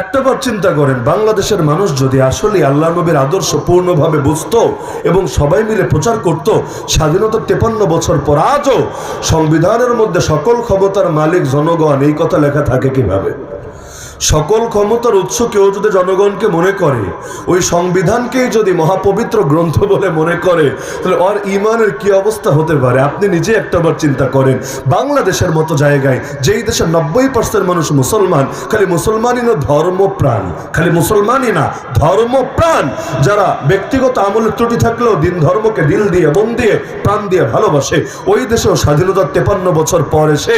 একটাবার চিন্তা করেন, বাংলাদেশের মানুষ যদি আসলে আল্লাহ নবীর আদর্শ পূর্ণভাবে বুঝত এবং সবাই মিলে প্রচার করত, স্বাধীনতা তেপান্ন বছর পর আজও সংবিধানের মধ্যে সকল ক্ষমতার মালিক, জনগণ, এই কথা লেখা থাকে কীভাবে? সকল ক্ষমতার উৎস কেউ যদি জনগণকে মনে করে, ওই সংবিধানকেই যদি মহাপবিত্র গ্রন্থ বলে মনে করে, তাহলে ওর ইমানের কি অবস্থা হতে পারে? আপনি নিজে একটাবার চিন্তা করেন, বাংলাদেশের মতো জায়গায় যেই দেশের নব্বই পার্সেন্ট মানুষ মুসলমান, খালি মুসলমানই না ধর্মপ্রাণ, খালি মুসলমানই না ধর্মপ্রাণ, যারা ব্যক্তিগত আমলের ত্রুটি থাকলেও দিন ধর্মকে দিল দিয়ে, মন দিয়ে, প্রাণ দিয়ে ভালোবাসে, ওই দেশেও স্বাধীনতার তেপান্ন বছর পর এসে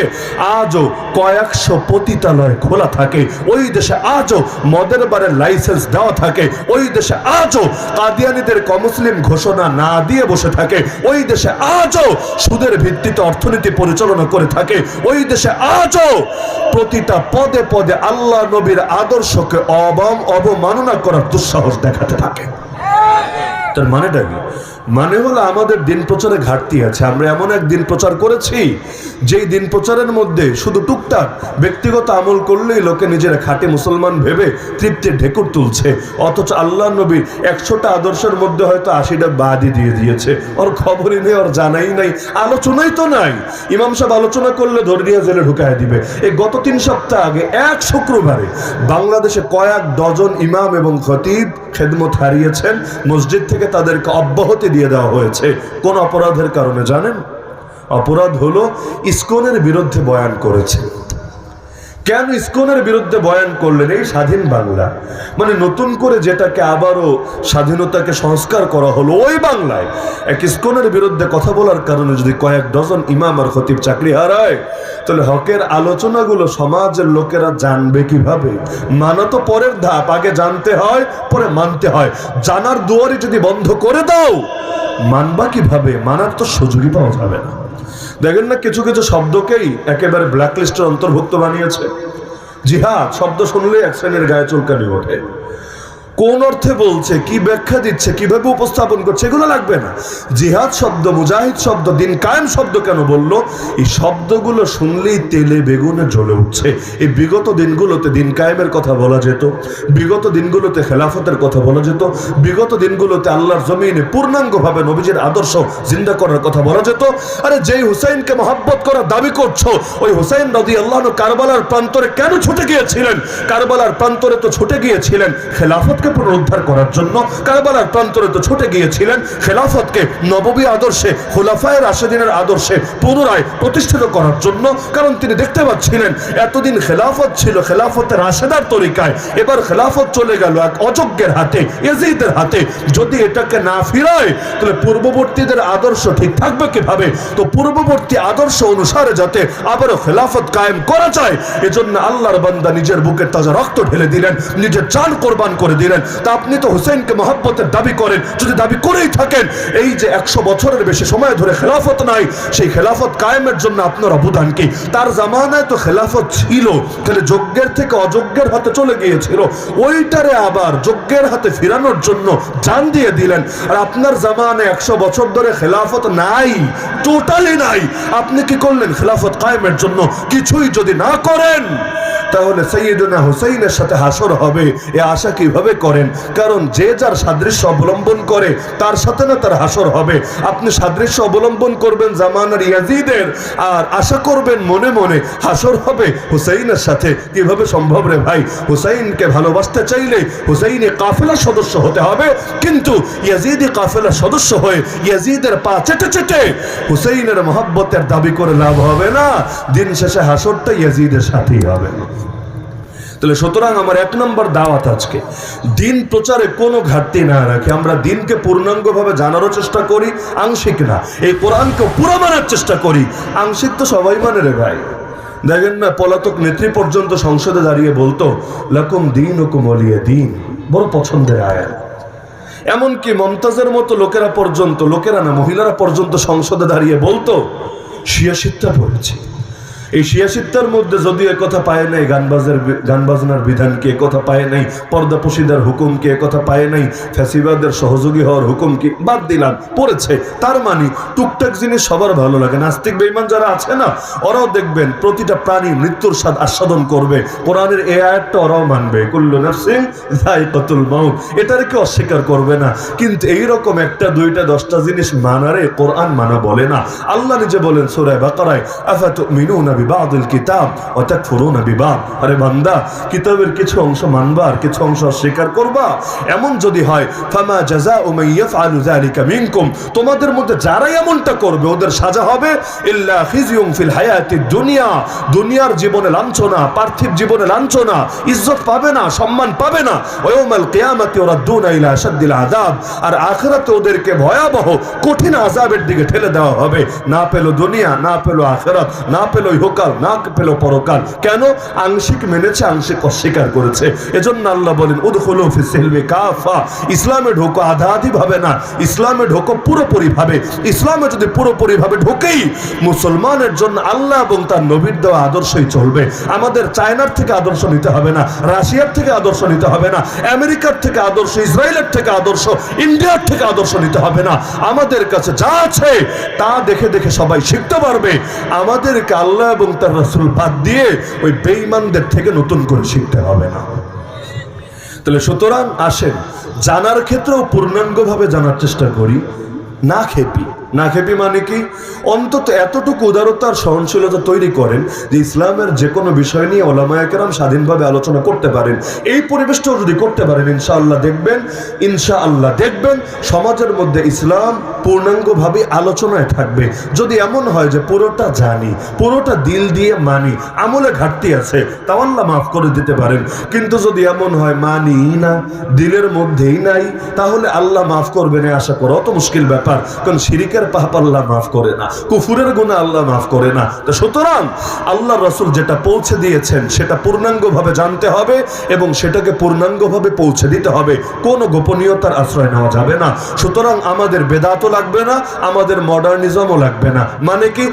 আজও কয়েকশো পতিতালয় খোলা থাকে। ওই দেশে আজও মদের বারের লাইসেন্স দেওয়া থাকে। ওই দেশে আজও কাদিয়ানিদের কমুসলিম ঘোষণা না দিয়ে বসে থাকে। ওই দেশে আজও সুদের ভিত্তিতে অর্থনীতি পরিচালনা করে থাকে। ওই দেশে আজও প্রতিটা পদে পদে আল্লাহ নবীর আদর্শকে অবম অবমাননা করার দুঃসাহস দেখাতে থাকে। তার মানেটা কি মানে হলো আমাদের দিন প্রচারে ঘাটতি আছে। আমরা এমন এক দিন প্রচার করেছি, যেই দিন প্রচারের মধ্যে শুধু টুকটাক ব্যক্তিগত আমল করলেই লোকে নিজেরা খাঁটি মুসলমান ভেবে তৃপ্তির ঢেকুর তুলছে। অথচ আল্লাহ নবীর একশোটা আদর্শের মধ্যে হয়তো আশিটা বাদই দিয়ে দিয়েছে। ওর খবরই নেই, ওর জানাই নাই, আলোচনাই তো নাই। ইমাম সাহেব আলোচনা করলে ধরে নিয়ে জেলে ঢুকায় দিবে। এই গত তিন সপ্তাহ আগে, এক শুক্রবারে বাংলাদেশে কয়েক ডজন ইমাম এবং খতিব খেদমত হারিয়েছেন। মসজিদ থেকে তাদেরকে অব্যাহতি দিয়ে দেওয়া হয়েছে। কোন অপরাধের কারণে জানেন? অপরাধ হলো ইস্কনের বিরুদ্ধে বয়ান করেছে। কেন ইস্কনের বিরুদ্ধে বয়ান করলেন এই স্বাধীন বাংলা? মানে নতুন করে যেটাকে আবারও স্বাধীনতাকে সংস্কার করা হলো ওই বাংলায়। এক ইস্কনের বিরুদ্ধে কথা বলার কারণে যদি কয়েক ডজন ইমাম আর খতিব চাকরি হারায়, তাহলে হকের আলোচনাগুলো সমাজের লোকেরা জানবে কীভাবে? মানা তো পরের ধাপ, আগে জানতে হয়, পরে মানতে হয়। জানার দুয়ারি যদি বন্ধ করে দাও, মানবা কীভাবে? মানার তো সুযোগই পাওয়া যাবে না। দেখেন না, কিছু কিছু শব্দকেই একেবারে ব্ল্যাকলিস্টের অন্তর্ভুক্ত বানিয়েছে। জিহাদ শব্দ শুনলে এক শ্রেণির গায়ে চুলকানি ওঠে। কোন অর্থে বলছে, কি ব্যাখ্যা দিচ্ছে, কীভাবে উপস্থাপন করছে, এগুলো লাগবে না। জিহাদ শব্দ, মুজাহিদ শব্দ, দিন কায়েম শব্দ কেন বলল? এই শব্দগুলো শুনলেই তেলে বেগুনে জ্বলে উঠছে। এই বিগত দিনগুলোতে দিন কায়েমের কথা বলা যেত, বিগত দিনগুলোতে খেলাফতের কথা বলা যেত, বিগত দিনগুলোতে আল্লাহর জমিনে পূর্ণাঙ্গভাবে নবীজের আদর্শ জিন্দা করার কথা বলা যেত। আরে যেই হুসাইনকে মহাব্বত করার দাবি করছ, ওই হুসাইন নদী আল্লাহ কারবালার প্রান্তরে কেন ছুটে গিয়েছিলেন? কারবালার প্রান্তরে তো ছুটে গিয়েছিলেন খেলাফতকে পুনরুদ্ধার করার জন্য কারবালার প্রান্তরে তো ছুটে গিয়েছিলেন খেলাফতকে নববী আদর্শে খোলাফায়ের আশেদিনের আদর্শে পুনরায় প্রতিষ্ঠিত করার জন্য। কারণ তিনি দেখতে পাচ্ছিলেন, এতদিন খেলাফত ছিল খেলাফতের আশেদার তরিকায়। এবার খেলাফত চলে গেল এক অযোগ্যের হাতে এজিদের হাতে। যদি এটাকে না ফিরায়, তাহলে পূর্ববর্তীদের আদর্শ ঠিক থাকবে কীভাবে? তো পূর্ববর্তী আদর্শ অনুসারে যাতে আবারও খেলাফত কায়েম করা যায়, এজন্য আল্লাহর বান্দা নিজের বুকের তাজা রক্ত ঢেলে দিলেন, নিজের চান কোরবান করে দিলেন। তা আপনি তো হুসেনকে মহাব্বতের দাবি করেন। যদি দাবি করেই থাকেন, এই যে একশো বছরের বেশি সময় ধরে খেলাফত নাই, সেই খেলাফত কায়েমের জন্য আপনার অবদান কি? তার জামানায় তো খেলাফত ছিল, তাহলে যজ্ঞের থেকে অযোগ্যের হাতে চলে গিয়েছিল। ওইটারে আবার যজ্ঞের হাতে ফিরানোর জন্য জান দিয়ে দিলেন। আর আপনার জামানায় একশো বছর ধরে খেলাফত নাই, টোটালি নাই। আপনি কি করলেন? খেলাফত কায়েমের জন্য কিছুই যদি না করেন তাহলে সৈয়দনা হুসাইনের সাথে হাসর হবে। এ আশা কীভাবে করেন? কারণ যে যার সাদৃশ্য অবলম্বন করে, তার সাথে না তার হাসর হবে। আপনি সাদৃশ্য অবলম্বন করবেন জামানার ইয়াজিদের, আর আশা করবেন মনে মনে হাসর হবে হুসাইনের সাথে। কীভাবে সম্ভব রে ভাই? হুসাইনকে ভালোবাসতে চাইলে হুসাইনে কাফেলার সদস্য হতে হবে, কিন্তু ইয়াজিদি কাফেলার সদস্য হয়ে ইয়াজিদের পা চেটে চেটে হুসাইনের মহব্বতের দাবি করে লাভ হবে না। দিন শেষে হাসরটা ইয়াজিদের সাথেই হবে। তাহলে সুতরাং আমার এক নম্বর দাওয়াত আজকে, দিন প্রচারে কোনো ঘাটতি না রাখে। আমরা দিনকে পূর্ণাঙ্গভাবে জানারও চেষ্টা করি, আংশিক না। এই কোরআনকে পুরো মানার চেষ্টা করি। আংশিক তো সবাই মানে রে ভাই। দেখেন না, পলাতক নেত্রী পর্যন্ত সংসদে দাঁড়িয়ে বলতো, লাকুম দিন হুকুম অলিয়ে দিন। বড় পছন্দের আয়াত। এমনকি মমতাজের মতো লোকেরা পর্যন্ত, লোকেরা না, মহিলারা পর্যন্ত সংসদে দাঁড়িয়ে বলতো, শিয়া শিক্ষা পড়েছি। এই শিয়াশিত্তার মধ্যে যদি কথা পায় নাই গান বাজার গান বাজনার বিধানকে কথা পায় নাই? পর্দা পশিদার হুকুমকে কথা পায় নাই? ফ্যাসিবাদের সহযোগী হওয়ার হুকুমকে বাদ দিলাম, পড়েছে। তার মানে টুকটাক জিনিস সবার ভালো লাগে। নাস্তিক বেইমান যারা আছে না, ওরাও দেখবেন প্রতিটা প্রাণী মৃত্যুর স্বাদ আস্বাদন করবে। কোরআনের এ আয়াতটা ওরাও মানবে। কুল্লু নাফসিন যায়কাতুল মাউত। এটার কি অস্বীকার করবে না। কিন্তু এই রকম একটা, দুইটা, দশটা জিনিস মানারে কোরআন মানা বলে না। আল্লাহ নিজে বলেন সূরা বাকারায়, আফাতুমিনুনা কিতাবের কিছু অংশ মানবা আর কিছু অংশ অস্বীকার করবা? এমন যদি হয় তোমাদের মধ্যে যারা এমনটা করবে, ওদের সাজা হবে দুনিয়ার জীবনে লাঞ্ছনা, পার্থিব জীবনে লাঞ্ছনা, ইজ্জত পাবে না, সম্মান পাবে না। ওয়াউমাল কিয়ামাতি ওয়ারাদ্দুনা ইলা আশাদ্দিল আযাব। আর আখিরাতে ওদেরকে ভয়াবহ, কঠিন আযাবের দিকে ঠেলে দেওয়া হবে। না পেল দুনিয়া, না পেল আখিরাত, না পেল ইহকাল না পেল পরকাল। কেন? আংশিক মেনেছে, আংশিক অস্বীকার করেছে। এজন্য আল্লাহ বলেন, উদখুলু ফিস সিলমি কাফা। ইসলামে ঢোকো আধা আধি ভাবে না, ইসলামে ঢোকো পুরোপুরি ভাবে ইসলামে যদি পুরোপুরি ভাবে ঢোকেই, মুসলমানের জন্য আল্লাহ এবং তার নবীর দেওয়া আদর্শই চলবে। আমাদের চায়নার থেকে আদর্শ নিতে হবে না, রাশিয়ার থেকে আদর্শ নিতে হবে না, আমেরিকার থেকে আদর্শ, ইসরায়েলের থেকে আদর্শ, ইন্ডিয়ার থেকে আদর্শ নিতে হবে না। আমাদের কাছে যা আছে, তা দেখে দেখে সবাই শিখতে পারবে। আমাদেরকে আল্লাহ এবং তার রসুল বাদ দিয়ে ওই বেঈমানদের থেকে নতুন করে শিখতে হবে না। তাহলে সুতরাং আসেন, জানার ক্ষেত্রেও পূর্ণাঙ্গভাবে জানার চেষ্টা করি, না খেপি। না খেপি মানে কি? অন্তত এতটুকু উদারতা আর সহনশীলতা তৈরি করেন যে ইসলামের যে কোনো বিষয় নিয়ে ওলামায়াকেরাম স্বাধীনভাবে আলোচনা করতে পারেন। এই পরিবেশটাও যদি করতে পারেন, ইনশাআল্লাহ দেখবেন ইনশাআল্লাহ দেখবেন সমাজের মধ্যে ইসলাম পূর্ণাঙ্গভাবে আলোচনায় থাকবে। যদি এমন হয় যে পুরোটা জানি, পুরোটা দিল দিয়ে মানি, আমলে ঘাটতি আছে তাও আল্লাহ মাফ করে দিতে পারেন। কিন্তু যদি এমন হয় মানি না, দিলের মধ্যেই নাই, তাহলে আল্লাহ মাফ করবেন আশা করো অত মুশকিল ব্যাপার। কারণ শিরিকের পাপ আল্লাহ মাফ করে না, কুফুরের গুণা আল্লাহ মাফ করে না। তো সুতরাং আল্লাহ রসুল যেটা পৌঁছে দিয়েছেন, সেটা পূর্ণাঙ্গভাবে জানতে হবে এবং সেটাকে পূর্ণাঙ্গভাবে পৌঁছে দিতে হবে। কোনো গোপনীয়তার আশ্রয় নেওয়া যাবে না। সুতরাং আমাদের বেদাতও লাগবে না, আমাদের মডার্নিজমও লাগবে না। মানে কি?